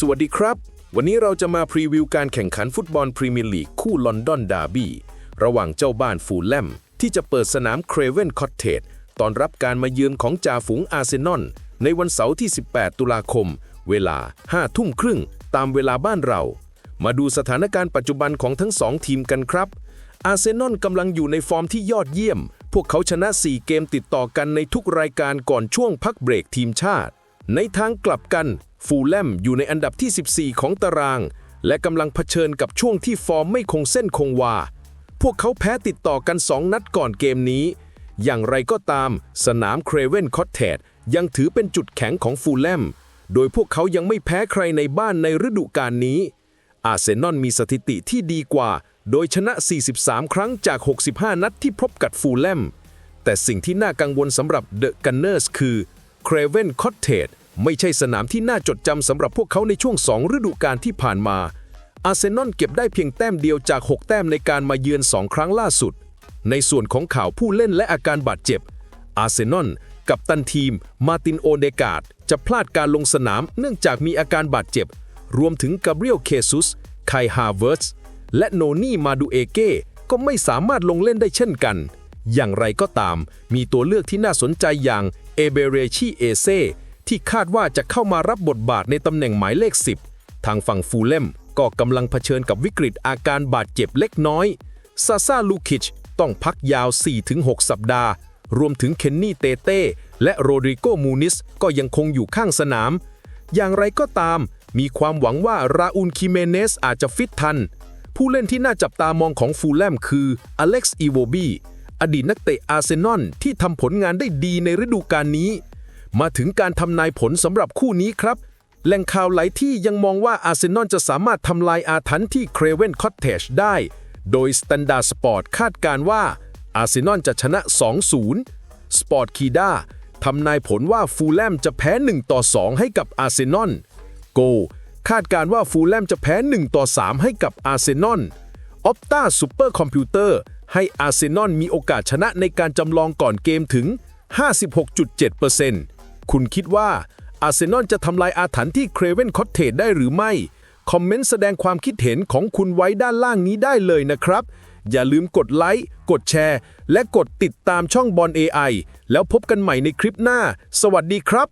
สวัสดีครับ วันนี้เราจะมาพรีวิวการแข่งขันฟุตบอลพรีเมียร์ลีกคู่ลอนดอนดาร์บี้ระหว่างเจ้าบ้านฟูลแลมที่จะเปิดสนามเครเวนคอตเทจตอนรับการมาเยือนของจ่าฝูงอาร์เซนอลในวันเสาร์ที่ 18 ตุลาคม เวลา 5 ทุ่มครึ่ง ตามเวลาบ้านเรา มาดูสถานการณ์ปัจจุบันของทั้งสองทีมกันครับ อาร์เซนอลกำลังอยู่ในฟอร์มที่ยอดเยี่ยม พวกเขาชนะ 4 เกมติดต่อกันในทุกรายการก่อนช่วงพักเบรกทีมชาติ ในทางกลับกัน ฟูลแลมอยู่ในอันดับที่ 14 ของตาราง และกำลังเผชิญกับช่วงที่ฟอร์มไม่คงเส้นคงวา พวกเขาแพ้ติดต่อกัน 2 นัดก่อนเกมนี้ อย่างไรก็ตาม สนามเครเวนคอตเทจยังถือเป็นจุดแข็งของฟูลแลม โดยพวกเขายังไม่แพ้ใครในบ้านในฤดูกาลนี้ อาร์เซนอลมีสถิติที่ดีกว่า โดยชนะ 43 ครั้งจาก 65 นัดที่พบกับฟูลแลม แต่สิ่งที่น่ากังวลสำหรับเดอะกันเนอร์สคือ เครเวนคอตเทจไม่ใช่สนามที่น่าจดจำสำหรับพวกเขาในช่วง 2 ฤดูกาลที่ผ่านมาอาร์เซนอลเก็บได้เพียงแต้มเดียวจาก 6 แต้มในการมาเยือน 2 ครั้งล่าสุด ในส่วนของข่าวผู้เล่นและอาการบาดเจ็บ อาร์เซนอลกับตันทีม มาตินโอเดกาดจะพลาดการลงสนามเนื่องจากมีอาการบาดเจ็บ รวมถึงกาเบรียลเคซุส ไคฮาเวิร์สและโนนี่มาดูเอเก้ก็ไม่สามารถลงเล่นได้เช่นกัน อย่างไรก็ตาม มีตัวเลือกที่น่าสนใจอย่าง เอเบเรชีเอเซที่คาดว่าจะเข้ามารับบทบาทในตำแหน่งหมายเลข 10 ทางฝั่งฟูลเลมก็กำลังเผชิญกับวิกฤตอาการบาดเจ็บเล็กน้อยซาซาลูคิชต้องพักยาว 4-6 สัปดาห์ รวมถึงเคนนี่เตเต้และโรดริโกมูนิสก็ยังคงอยู่ข้างสนาม อย่างไรก็ตาม มีความหวังว่าราอูลคิเมเนสอาจจะฟิตทัน ผู้เล่นที่น่าจับตามองของฟูลแลมคืออเล็กซ์อีโวบี อดีตนักเตะอาร์เซนอลที่ทำผลงานได้ดีในฤดูกาลนี้ มาถึงการทำนายผลสำหรับคู่นี้ครับ แหล่งข่าวหลายที่ยังมองว่าอาร์เซนอลจะสามารถทำลายอาถรรพ์ที่เครเวนคอตเทจได้ โดย Standard Sport คาดการว่าอาร์เซนอลจะชนะ 2-0 สปอร์ตคีด้าทำนายผลว่าฟูลแลมจะแพ้ 1 ต่อ 2 ให้กับอาร์เซนอลโกคาดการว่าฟูลแลมจะแพ้ 1 ต่อ 3 ให้กับอาร์เซนอลออปตาซูเปอร์คอมพิวเตอร์ ให้อาร์เซนอลมีโอกาสชนะในการจำลองก่อนเกมถึง 56.7%คุณคิดว่าอาร์เซนอลจะทำลายอาถรรพ์ที่เครเวนคอตเทจได้หรือไม่ คอมเมนต์แสดงความคิดเห็นของคุณไว้ด้านล่างนี้ได้เลยนะครับ อย่าลืมกดไลค์ กดแชร์ และกดติดตามช่องบอล AI แล้วพบกันใหม่ในคลิปหน้า สวัสดีครับ